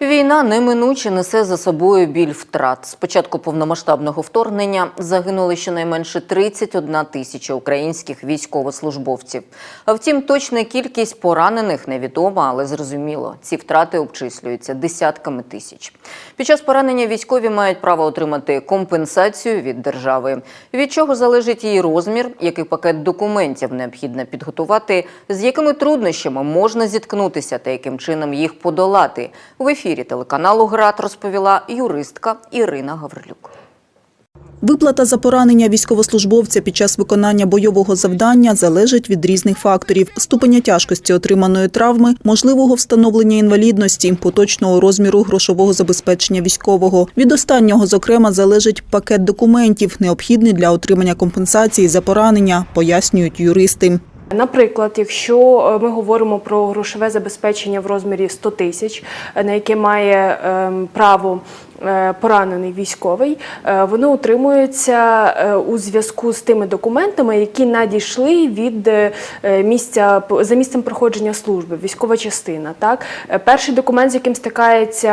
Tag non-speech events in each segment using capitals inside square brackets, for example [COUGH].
Війна неминуче несе за собою біль втрат. З початку повномасштабного вторгнення загинули щонайменше 31 тисяча українських військовослужбовців. А втім, точна кількість поранених невідома, але зрозуміло, ці втрати обчислюються десятками тисяч. Під час поранення військові мають право отримати компенсацію від держави. Від чого залежить її розмір, який пакет документів необхідно підготувати, з якими труднощами можна зіткнутися та яким чином їх подолати. В ефірі телеканалу ГРАД розповіла юристка Ірина Гаврилюк. Виплата за поранення військовослужбовця під час виконання бойового завдання залежить від різних факторів: ступеня тяжкості отриманої травми, можливого встановлення інвалідності, поточного розміру грошового забезпечення військового. Від останнього, зокрема, залежить пакет документів, необхідний для отримання компенсації за поранення, пояснюють юристи. Наприклад, якщо е, ми говоримо про грошове забезпечення в розмірі 100 тисяч, на яке має ем, право поранений військовий, е, воно утримується е, у зв'язку з тими документами, які надійшли від е, місця за місцем проходження служби, військова частина. Так, Е, перший документ, з яким стикається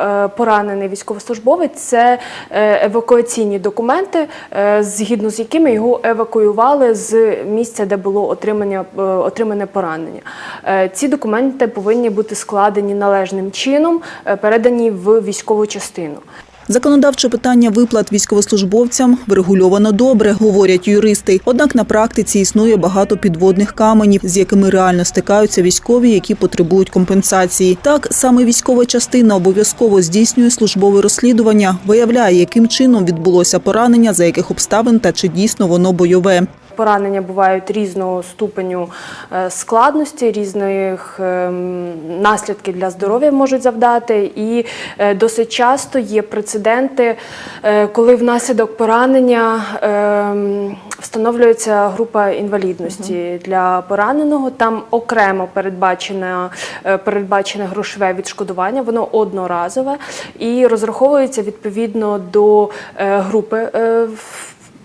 е, поранений військовослужбовець, це е, евакуаційні документи, е, згідно з якими його евакуювали з місця, де було отримання, е, отримане поранення. Е, Ці документи повинні бути складені належним чином, е, передані в військову частину. Законодавче питання виплат військовослужбовцям врегульовано добре, говорять юристи. Однак на практиці існує багато підводних каменів, з якими реально стикаються військові, які потребують компенсації. Так саме військова частина обов'язково здійснює службове розслідування, виявляє, яким чином відбулося поранення, за яких обставин та чи дійсно воно бойове. Поранення бувають різного ступеню е, складності, різних ем, наслідків для здоров'я можуть завдати. І е, досить часто є прецеденти, е, коли внаслідок поранення ем, встановлюється група інвалідності для пораненого. Там окремо передбачене, передбачене грошове відшкодування, воно одноразове і розраховується відповідно до групи.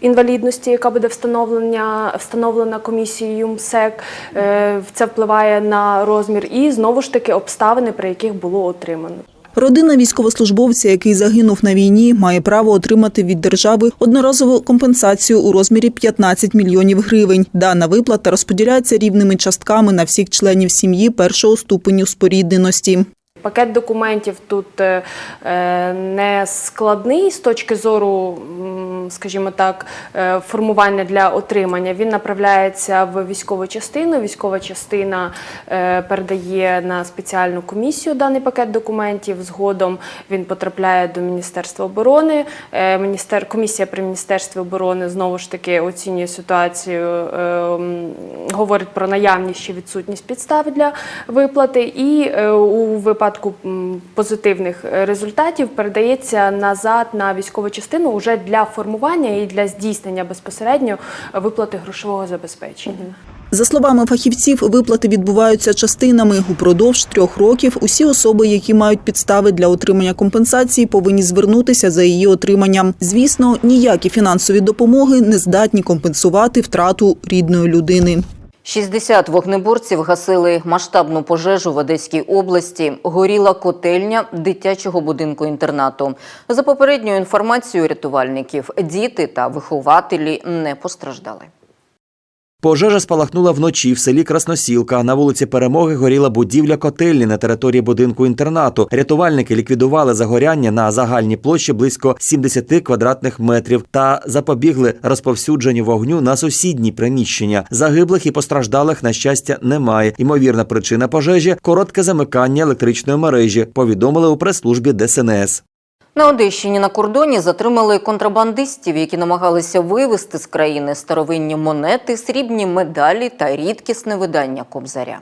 Інвалідності, яка буде встановлення, встановлена комісією МСЕК. Е, Це впливає на розмір і знову ж таки обставини, при яких було отримано. Родина військовослужбовця, який загинув на війні, має право отримати від держави одноразову компенсацію у розмірі 15 мільйонів гривень. Дана виплата розподіляється рівними частками на всіх членів сім'ї першого ступеню спорідненості. Пакет документів тут е, е, не складний з точки зору, скажімо так, е, формування для отримання. Він направляється в військову частину. Військова частина передає на спеціальну комісію даний пакет документів. Згодом він потрапляє до Міністерства оборони. Міністер... Комісія при Міністерстві оборони знову ж таки оцінює ситуацію, говорить про наявність чи відсутність підстав для виплати, і у випадку м, позитивних е, результатів передається назад на військову частину уже для формування і для здійснення безпосередньо виплати грошового забезпечення. За словами фахівців, виплати відбуваються частинами. Упродовж трьох років усі особи, які мають підстави для отримання компенсації, повинні звернутися за її отриманням. Звісно, ніякі фінансові допомоги не здатні компенсувати втрату рідної людини. 60 вогнеборців гасили масштабну пожежу в Одеській області. Горіла котельня дитячого будинку інтернату. За попередньою інформацією рятувальників, діти та вихователі не постраждали. Пожежа спалахнула вночі в селі Красносілка. На вулиці Перемоги горіла будівля котельні на території будинку інтернату. Рятувальники ліквідували загоряння на загальній площі близько 70 квадратних метрів та запобігли розповсюдженню вогню на сусідні приміщення. Загиблих і постраждалих на щастя немає. Ймовірна причина пожежі коротке замикання електричної мережі. Повідомили у прес-службі ДСНС. На Одещині на кордоні затримали контрабандистів, які намагалися вивезти з країни старовинні монети, срібні медалі та рідкісне видання Кобзаря.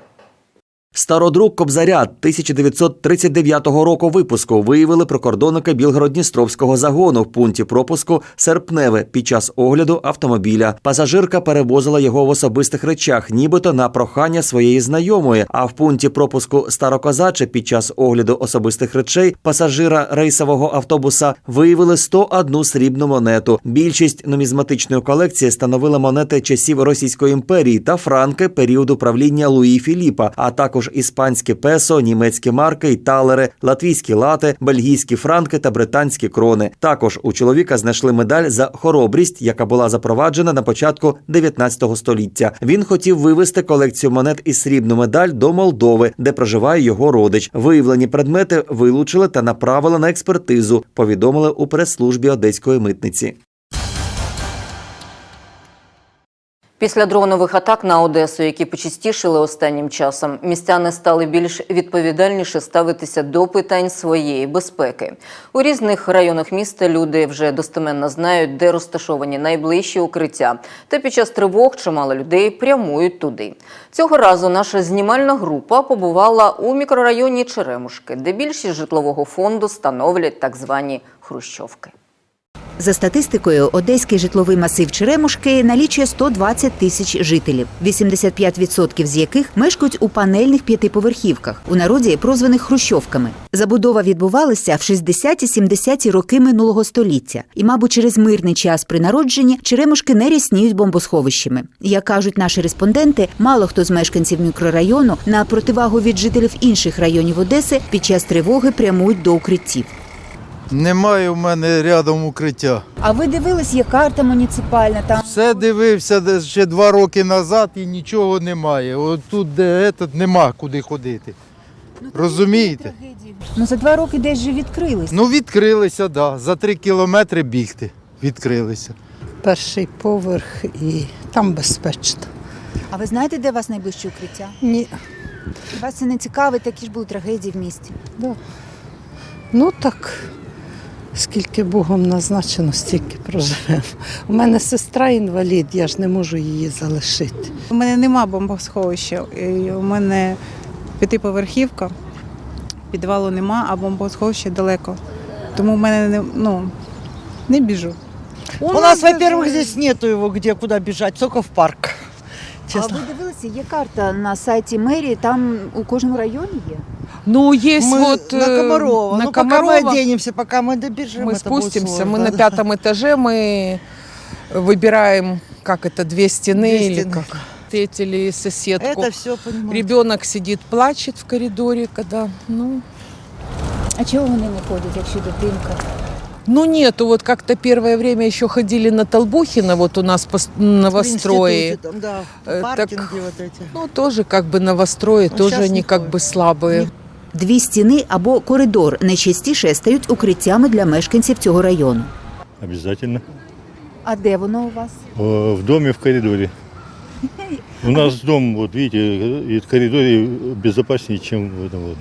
Стародрук Кобзаря 1939 року випуску виявили прикордонники Білгород-Дністровського загону в пункті пропуску Серпневе під час огляду автомобіля. Пасажирка перевозила його в особистих речах, нібито на прохання своєї знайомої. А в пункті пропуску Старокозаче під час огляду особистих речей пасажира рейсового автобуса виявили 101 срібну монету. Більшість нумізматичної колекції становила монети часів Російської імперії та франки періоду правління Луї Філіпа, а також іспанські песо, німецькі марки й талери, латвійські лати, бельгійські франки та британські крони. Також у чоловіка знайшли медаль за хоробрість, яка була запроваджена на початку 19 століття. Він хотів вивезти колекцію монет і срібну медаль до Молдови, де проживає його родич. Виявлені предмети вилучили та направили на експертизу. Повідомили у прес-службі одеської митниці. Після дронових атак на Одесу, які почастішили останнім часом, містяни стали більш відповідальніше ставитися до питань своєї безпеки. У різних районах міста люди вже достеменно знають, де розташовані найближчі укриття. Та під час тривог чимало людей прямують туди. Цього разу наша знімальна група побувала у мікрорайоні Черемушки, де більшість житлового фонду становлять так звані хрущовки. За статистикою, одеський житловий масив Черемушки налічує 120 тисяч жителів, 85% з яких мешкають у панельних п'ятиповерхівках, у народі прозваних хрущовками. Забудова відбувалася в 60-70-ті роки минулого століття, і, мабуть, через мирний час при народженні Черемушки не рясніють бомбосховищами. Як кажуть наші респонденти, мало хто з мешканців мікрорайону на противагу від жителів інших районів Одеси під час тривоги прямують до укриттів. Немає в мене рядом укриття. А ви дивились, є карта муніципальна там. Все дивився де ще два роки назад і нічого немає. От тут, де этот, нема куди ходити. Розумієте? Ну за два роки десь же відкрились. Ну відкрилися, да. За три кілометри бігти. Відкрилися. перший поверх і там безпечно. А ви знаєте, де у вас найближче укриття? Ні. Вас це не цікавить, такі ж були трагедії в місті. Ну так, скільки Богом назначено, стільки проживемо. У мене сестра інвалід, я ж не можу її залишити. У мене нема бомбосховища. і У мене п'ятиповерхівка, підвалу нема, а бомбосховище далеко. Тому в мене не, ну, не біжу. У, нас, во-первых, здесь нету его, где куда бежать, только в парк. Честно. А ви дивилися, є карта на сайті мерії, там у кожному районі є. Ну, есть мы вот на э, Комарова. на ну, пока Комарова мы оденемся, пока мы добежим, мы это будет спустимся, сложно, мы на пятом этаже, мы выбираем, как это, две стены Две или стены. как встретили соседку. Это все понимаю. Ребенок сидит, плачет в коридоре, когда, ну, А чого вони не ходять, якщо дитинка? ну нету, вот как-то первое время еще ходили на Толбухина, вот у нас пос- там, да, Э, паркинги так- вот эти. Ну, тоже как бы новострои, Ну, тоже щас они как ходят. бы слабые. Дві стіни або коридор найчастіше стають укриттями для мешканців цього району. Обязательно. А де воно у вас? Э, В доме, в коридоре. [LAUGHS] У нас дом, вот видите, и в коридоре безопаснее, чем в этом вот.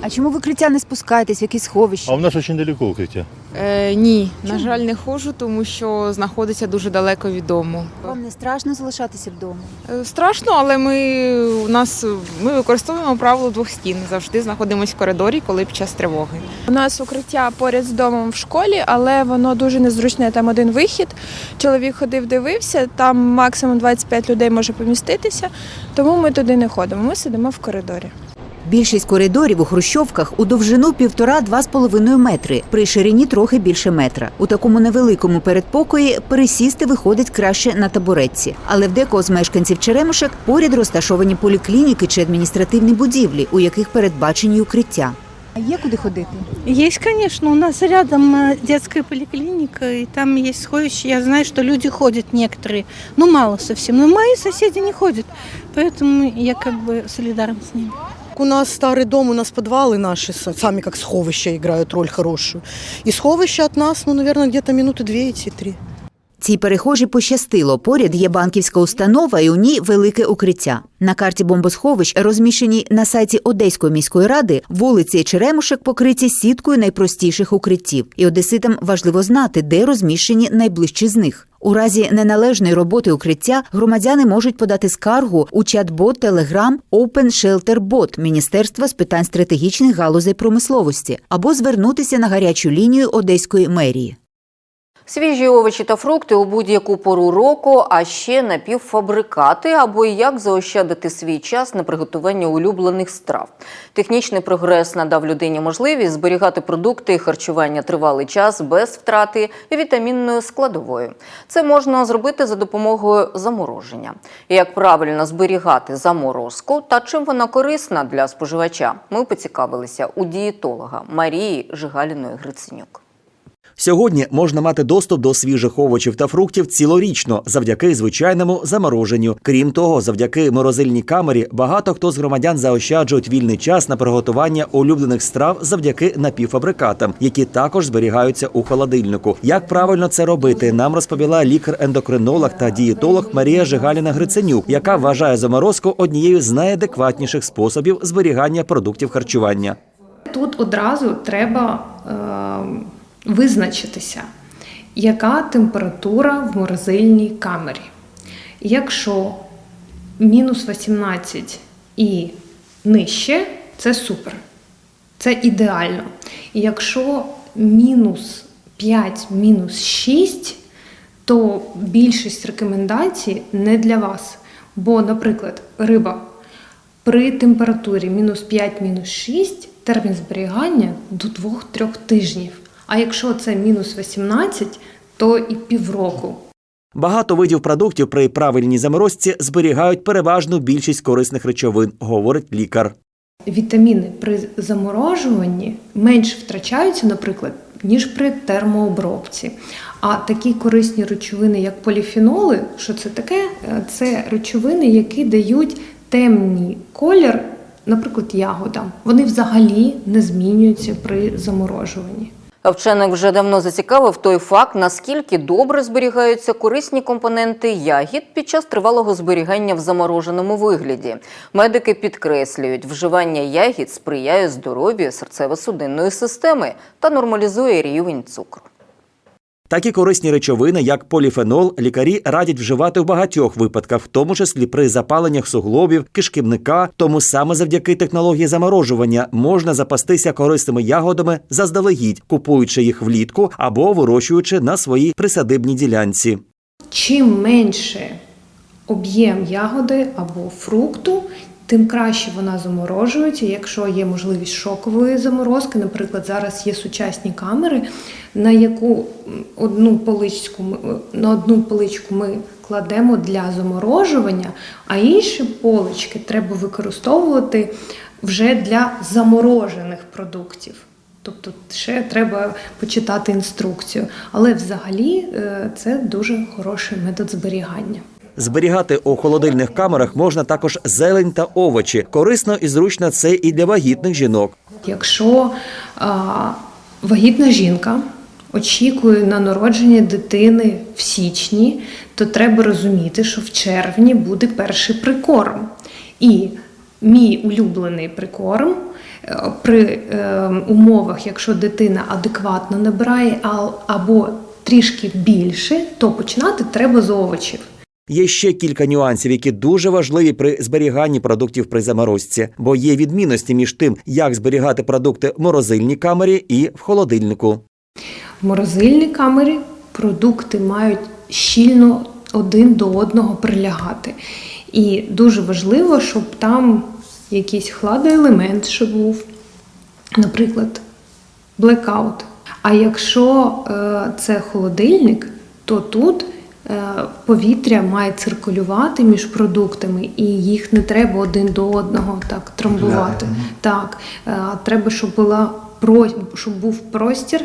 А чому в укриття не спускаєтесь, в якісь сховища? А у нас очень далеко укрытие. Е, ні, на жаль, не ходжу, тому що знаходиться дуже далеко від дому. Вам не страшно залишатися вдома? Е, страшно, але ми у нас ми використовуємо правило двох стін. Завжди знаходимося в коридорі, коли під час тривоги. У нас укриття поряд з домом в школі, але воно дуже незручне. Там один вихід. Чоловік ходив, дивився. Там максимум 25 людей може поміститися, тому ми туди не ходимо. Ми сидимо в коридорі. Більшість коридорів у хрущовках у довжину півтора-два з половиною метри, при ширині трохи більше метра. У такому невеликому передпокої пересісти виходить краще на табуретці. Але в декого з мешканців Черемушек поряд розташовані поліклініки чи адміністративні будівлі, у яких передбачені укриття. А є куди ходити? Есть, конечно, у нас рядом э, детская поликлиника, и там есть сховище. Я знаю, что люди ходят некоторые, ну мало совсем, но мои соседи не ходят, поэтому я как бы солидарна с ними. У нас старый дом, у нас подвалы наши с- сами как сховища играют роль хорошую. И сховище от нас, ну, наверное, где-то минуты две идти, три. Цій перехожі пощастило. Поряд є банківська установа, і у ній велике укриття. На карті бомбосховищ, розміщеній на сайті Одеської міської ради, вулиці Черемушек покриті сіткою найпростіших укриттів. І одеситам важливо знати, де розміщені найближчі з них. У разі неналежної роботи укриття громадяни можуть подати скаргу у чат-бот Telegram Open Shelter Bot Міністерства з питань стратегічних галузей промисловості або звернутися на гарячу лінію Одеської мерії. Свіжі овочі та фрукти у будь-яку пору року, а ще напівфабрикати або як заощадити свій час на приготування улюблених страв. Технічний прогрес надав людині можливість зберігати продукти і харчування тривалий час без втрати вітамінної складової. Це можна зробити за допомогою замороження. Як правильно зберігати заморозку та чим вона корисна для споживача, ми поцікавилися у дієтолога Марії Жигаліної Гриценюк. Сьогодні можна мати доступ до свіжих овочів та фруктів цілорічно завдяки звичайному замороженню. Крім того, завдяки морозильній камері багато хто з громадян заощаджують вільний час на приготування улюблених страв завдяки напівфабрикатам, які також зберігаються у холодильнику. Як правильно це робити, нам розповіла лікар-ендокринолог та дієтолог Марія Жигаліна Гриценюк, яка вважає заморозку однією з найадекватніших способів зберігання продуктів харчування. Тут одразу треба е, визначитися, яка температура в морозильній камері. Якщо мінус 18 і нижче, це супер. Це ідеально. І якщо мінус 5, мінус 6, то більшість рекомендацій не для вас. Бо, наприклад, риба при температурі мінус 5, мінус 6 термін зберігання до 2-3 тижнів. А якщо це мінус 18, то і півроку. Багато видів продуктів при правильній заморозці зберігають переважну більшість корисних речовин, говорить лікар. Вітаміни при заморожуванні менш втрачаються, наприклад, ніж при термообробці. А такі корисні речовини, як поліфеноли, що це таке? Е, Це речовини, які дають темний колір, наприклад, ягодам. Вони взагалі не змінюються при заморожуванні. А Вчених вже давно зацікавив той факт, наскільки добре зберігаються корисні компоненти ягід під час тривалого зберігання в замороженому вигляді. Медики підкреслюють, вживання ягід сприяє здоров'ю серцево-судинної системи та нормалізує рівень цукру. Такі корисні речовини, як поліфенол, лікарі радять вживати в багатьох випадках, в тому числі при запаленнях суглобів, кишківника. Тому саме завдяки технології заморожування можна запастися корисними ягодами заздалегідь, купуючи їх влітку або вирощуючи на своїй присадибній ділянці. Чим менше об'єм ягоди або фрукту, тим краще вона заморожується. Якщо є можливість шокової заморозки, наприклад, зараз є сучасні камери, на яку одну поличку на одну поличку ми кладемо для заморожування, а інші полички треба використовувати вже для заморожених продуктів. Тобто ще треба почитати інструкцію. Але взагалі е, це дуже хороший метод зберігання. Зберігати у холодильних камерах можна також зелень та овочі. Корисно і зручно це і для вагітних жінок. Якщо а, вагітна жінка очікує на народження дитини в січні, то треба розуміти, що в червні буде перший прикорм. І мій улюблений прикорм е, при е, умовах, якщо дитина адекватно набирає або трішки більше, то починати треба з овочів. Є ще кілька нюансів, які дуже важливі при зберіганні продуктів при заморозці, бо є відмінності між тим, як зберігати продукти в морозильній камері і в холодильнику. В морозильній камері продукти мають щільно один до одного прилягати. І дуже важливо, щоб там якийсь хладоелемент ще був, наприклад, блекаут. А якщо е, це холодильник, то тут повітря має циркулювати між продуктами, і їх не треба один до одного так трамбувати. Так, е, треба, щоб була щоб був простір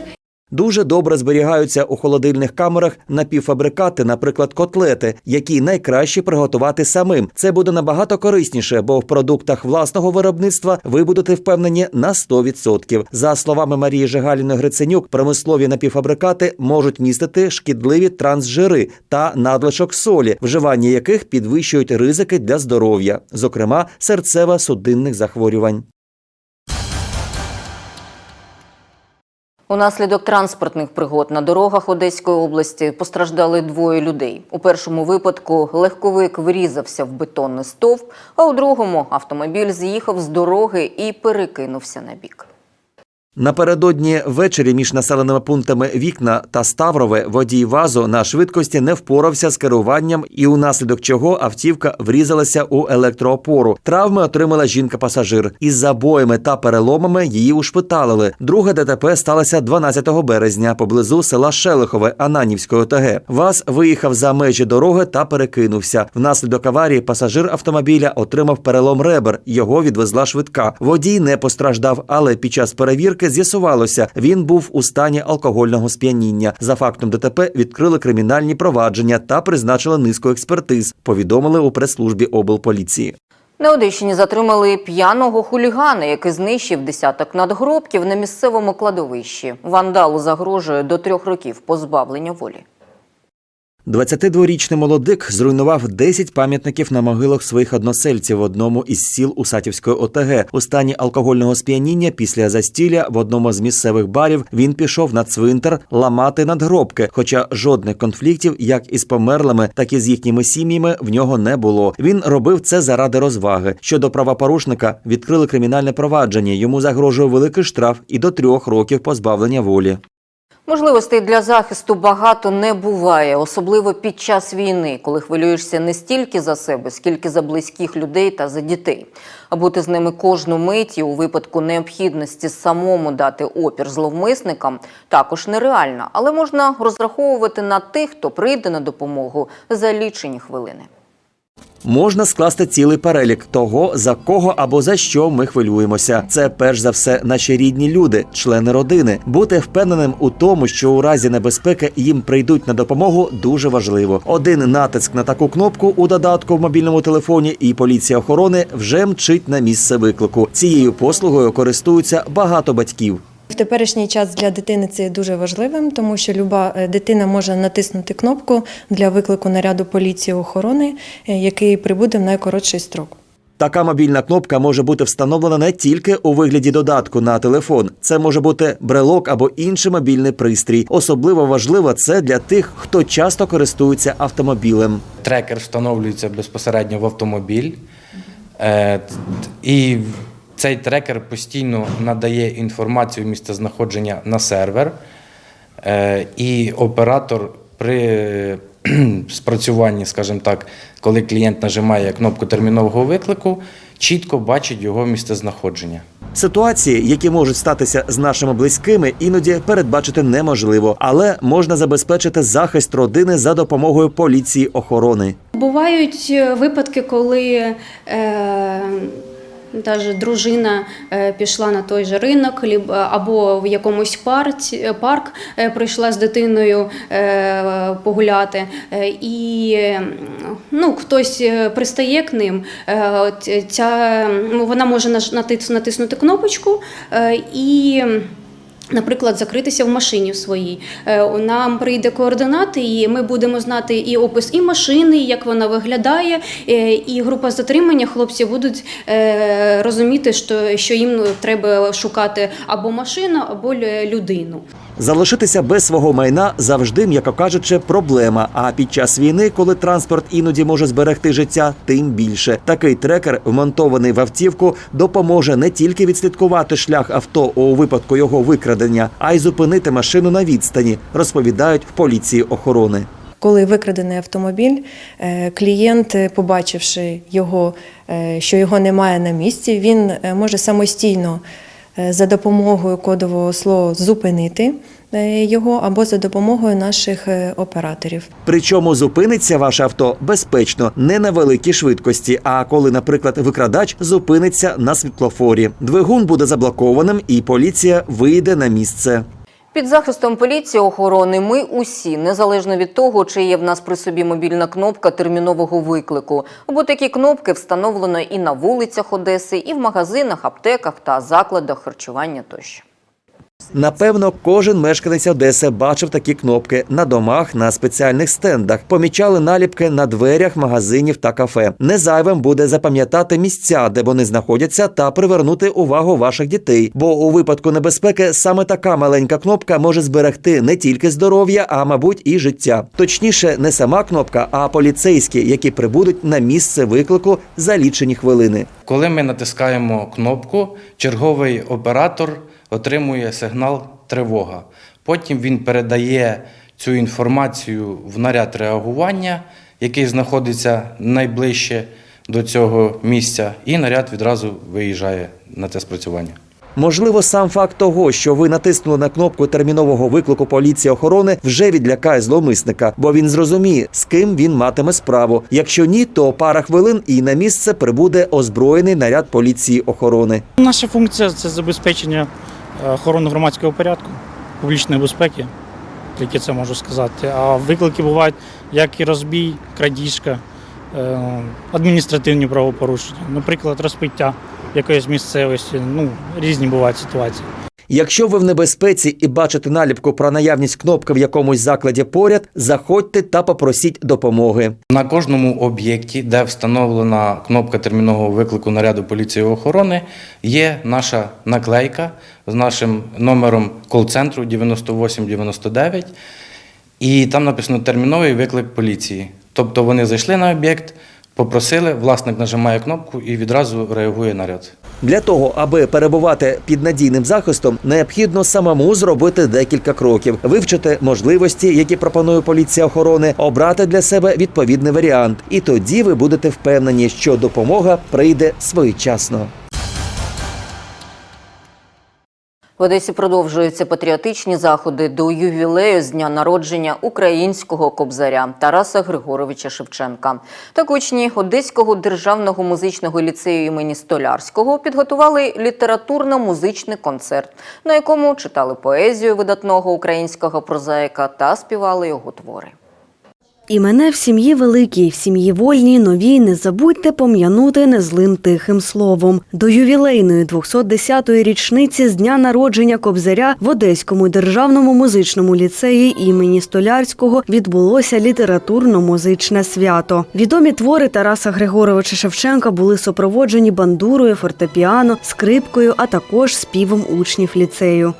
Дуже добре зберігаються у холодильних камерах напівфабрикати, наприклад, котлети, які найкраще приготувати самим. Це буде набагато корисніше, бо в продуктах власного виробництва ви будете впевнені на 100%. За словами Марії Жигаліної Гриценюк, промислові напівфабрикати можуть містити шкідливі трансжири та надлишок солі, вживання яких підвищують ризики для здоров'я, зокрема серцево-судинних захворювань. Унаслідок транспортних пригод на дорогах Одеської області постраждали двоє людей. У першому випадку легковик врізався в бетонний стовп, а у другому автомобіль з'їхав з дороги і перекинувся на бік. Напередодні ввечері між населеними пунктами Вікна та Ставрове водій ВАЗу на швидкості не впорався з керуванням, і унаслідок чого автівка врізалася у електроопору. Травми отримала жінка-пасажир. Із забоями та переломами її ушпиталили. Друге ДТП сталося 12 березня поблизу села Шелихове Ананівської ОТГ. ВАЗ виїхав за межі дороги та перекинувся. Внаслідок аварії пасажир автомобіля отримав перелом ребер. Його відвезла швидка. Водій не постраждав, але під час перевірки з'ясувалося, він був у стані алкогольного сп'яніння. За фактом ДТП відкрили кримінальні провадження та призначили низку експертиз. Повідомили у прес-службі облполіції. На Одещині затримали п'яного хулігана, який знищив десяток надгробків на місцевому кладовищі. Вандалу загрожує до трьох років позбавлення волі. 22-річний молодик зруйнував 10 пам'ятників на могилах своїх односельців в одному із сіл Усатівської ОТГ. У стані алкогольного сп'яніння після застілля в одному з місцевих барів він пішов на цвинтар ламати надгробки. Хоча жодних конфліктів, як із померлими, так і з їхніми сім'ями, в нього не було. Він робив це заради розваги. Щодо правопорушника відкрили кримінальне провадження. Йому загрожує великий штраф і до трьох років позбавлення волі. Можливостей для захисту багато не буває, особливо під час війни, коли хвилюєшся не стільки за себе, скільки за близьких людей та за дітей. А бути з ними кожну мить і у випадку необхідності самому дати опір зловмисникам також нереально, але можна розраховувати на тих, хто прийде на допомогу за лічені хвилини. Можна скласти цілий перелік того, за кого або за що ми хвилюємося. Це перш за все наші рідні люди, члени родини. Бути впевненим у тому, що у разі небезпеки їм прийдуть на допомогу, дуже важливо. Один натиск на таку кнопку у додатку в мобільному телефоні, і поліція охорони вже мчить на місце виклику. Цією послугою користуються багато батьків. В теперішній час для дитини це є дуже важливим, тому що люба е, дитина може натиснути кнопку для виклику наряду поліції охорони, е, який прибуде в найкоротший строк. Така мобільна кнопка може бути встановлена не тільки у вигляді додатку на телефон. Це може бути брелок або інший мобільний пристрій. Особливо важливо це для тих, хто часто користується автомобілем. Трекер встановлюється безпосередньо в автомобіль, Е, і цей трекер постійно надає інформацію місцезнаходження на сервер, Е, і оператор при спрацюванні, скажімо так, коли клієнт нажимає кнопку термінового виклику, чітко бачить його місцезнаходження. Ситуації, які можуть статися з нашими близькими, іноді передбачити неможливо, але можна забезпечити захист родини за допомогою поліції охорони. Бувають е, випадки, коли е, Даже дружина е, пішла на той же ринок, ліб- або в якомусь парці, е, парк е, прийшла з дитиною е, погуляти, е, і е, ну, хтось е, пристає к ним. Е, Ця, вона може натиснути кнопочку е, і. Наприклад, закритися в машині своїй. Е, Нам прийде координати, і ми будемо знати і опис і машини, і як вона виглядає, е, і група затримання. Хлопці будуть е, розуміти, що, що їм треба шукати або машину, або людину. Залишитися без свого майна завжди, м'яко кажучи, проблема. А під час війни, коли транспорт іноді може зберегти життя, тим більше. Такий трекер, вмонтований в автівку, допоможе не тільки відслідкувати шлях авто у випадку його викрадення, а й зупинити машину на відстані, розповідають в поліції охорони. Коли викрадений автомобіль, е, клієнт, е, побачивши його, е, що його немає на місці, він може самостійно за допомогою кодового слова зупинити його або за допомогою наших е, операторів. Причому зупиниться ваше авто безпечно, не на великій швидкості. А коли, наприклад, викрадач зупиниться на світлофорі, двигун буде заблокованим, і поліція вийде на місце. Під захистом поліції охорони ми усі, незалежно від того, чи є в нас при собі мобільна кнопка термінового виклику. Бо такі кнопки встановлено і на вулицях Одеси, і в магазинах, аптеках та закладах харчування тощо. Напевно, кожен мешканець Одеси бачив такі кнопки на домах, на спеціальних стендах, помічали наліпки на дверях магазинів та кафе. Не зайвим буде запам'ятати місця, де вони знаходяться, та привернути увагу ваших дітей. Бо у випадку небезпеки саме така маленька кнопка може зберегти не тільки здоров'я, а мабуть і життя. Точніше, не сама кнопка, а поліцейські, які прибудуть на місце виклику за лічені хвилини. Коли ми натискаємо кнопку, черговий оператор отримує сигнал тривога. Потім він передає цю інформацію в наряд реагування, який знаходиться найближче до цього місця, і наряд відразу виїжджає на це спрацювання. Можливо, сам факт того, що ви натиснули на кнопку термінового виклику поліції охорони, вже відлякає зловмисника, бо він зрозуміє, з ким він матиме справу. Якщо ні, то пара хвилин і на місце прибуде озброєний наряд поліції охорони. Наша функція це забезпечення е, охорони громадського порядку, публічної безпеки, тільки це можу сказати. А виклики бувають як і розбій, крадіжка, е, адміністративні правопорушення, наприклад, розпиття якоїсь місцевості. Ну, різні бувають ситуації. Якщо ви в небезпеці і бачите наліпку про наявність кнопки в якомусь закладі поряд, заходьте та попросіть допомоги. На кожному об'єкті, де встановлена кнопка термінового виклику наряду поліції охорони, є наша наклейка з нашим номером кол-центру 9899, і там написано терміновий виклик поліції. Тобто вони зайшли на об'єкт, попросили, власник нажимає кнопку і відразу реагує наряд. Для того, аби перебувати під надійним захистом, необхідно самому зробити декілька кроків, вивчити можливості, які пропонує поліція охорони, обрати для себе відповідний варіант, і тоді ви будете впевнені, що допомога прийде своєчасно. Одесі продовжуються патріотичні заходи до ювілею з дня народження українського кобзаря Тараса Григоровича Шевченка. Так учні Одеського державного музичного ліцею імені Столярського підготували літературно-музичний концерт, на якому читали поезію видатного українського прозаїка та співали його твори. І мене в сім'ї великій, в сім'ї вольній, новій не забудьте пом'янути незлим тихим словом. До ювілейної 210-ї річниці з дня народження Кобзаря в Одеському державному музичному ліцеї імені Столярського відбулося літературно-музичне свято. Відомі твори Тараса Григоровича Шевченка були супроводжені бандурою, фортепіано, скрипкою, а також співом учнів ліцею.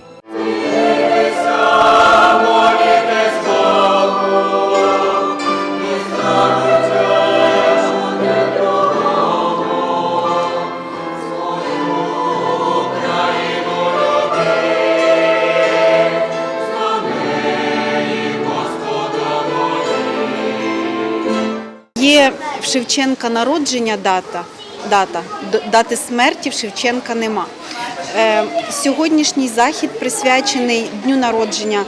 В Шевченка народження дата, дата, дати смерті в Шевченка нема. Е, сьогоднішній захід присвячений дню народження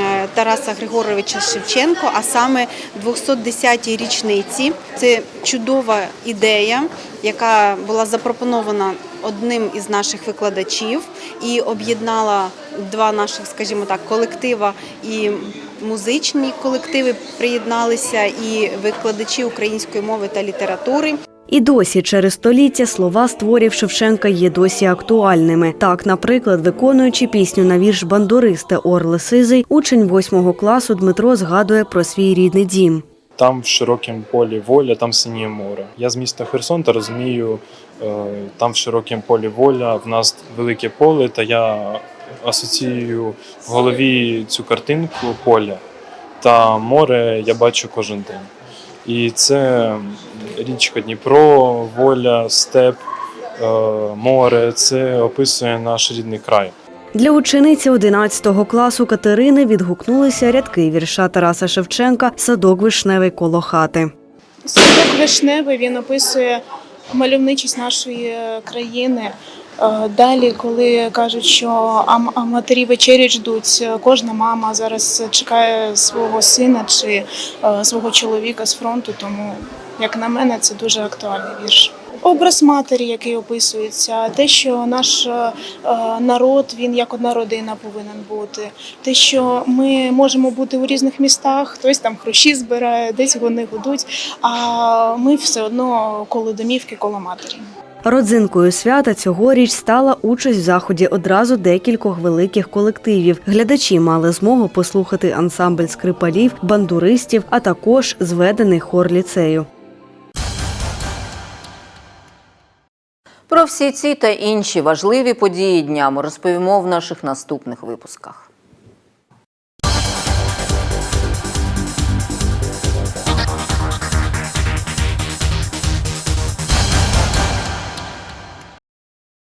е, Тараса Григоровича Шевченко, а саме 210-й річниці. Це чудова ідея, яка була запропонована одним із наших викладачів і об'єднала два наших, скажімо так, колектива і музичні колективи приєдналися, і викладачі української мови та літератури. І досі через століття слова з творів Шевченка є досі актуальними. Так, наприклад, виконуючи пісню на вірш бандуристи Орли Сизий, учень восьмого класу Дмитро згадує про свій рідний дім. Там в широкому полі воля, там синіє море. Я з міста Херсон та розумію, е, там в широкому полі воля, в нас велике поле, та я асоціюю в голові цю картинку поля та море я бачу кожен день. І це річка Дніпро, воля, степ, е, море. Це описує наш рідний край. Для учениці 11 класу Катерини відгукнулися рядки вірша Тараса Шевченка Садок вишневий коло хати. Садок вишневий він описує мальовничість нашої е, країни. Е, Далі, коли кажуть, що матері вечері ждуть, е, кожна мама зараз чекає свого сина чи е, свого чоловіка з фронту. Тому, як на мене, це дуже актуальний вірш. Образ матері, який описується, те, що наш народ він як одна родина повинен бути. Те, що ми можемо бути у різних містах, хтось там хрущі збирає, десь вони гудуть, а ми все одно коло домівки, коло матері. Родзинкою свята цьогоріч стала участь в заході одразу декількох великих колективів. Глядачі мали змогу послухати ансамбль скрипалів, бандуристів, а також зведений хор ліцею. Про всі ці та інші важливі події дня ми розповімо в наших наступних випусках.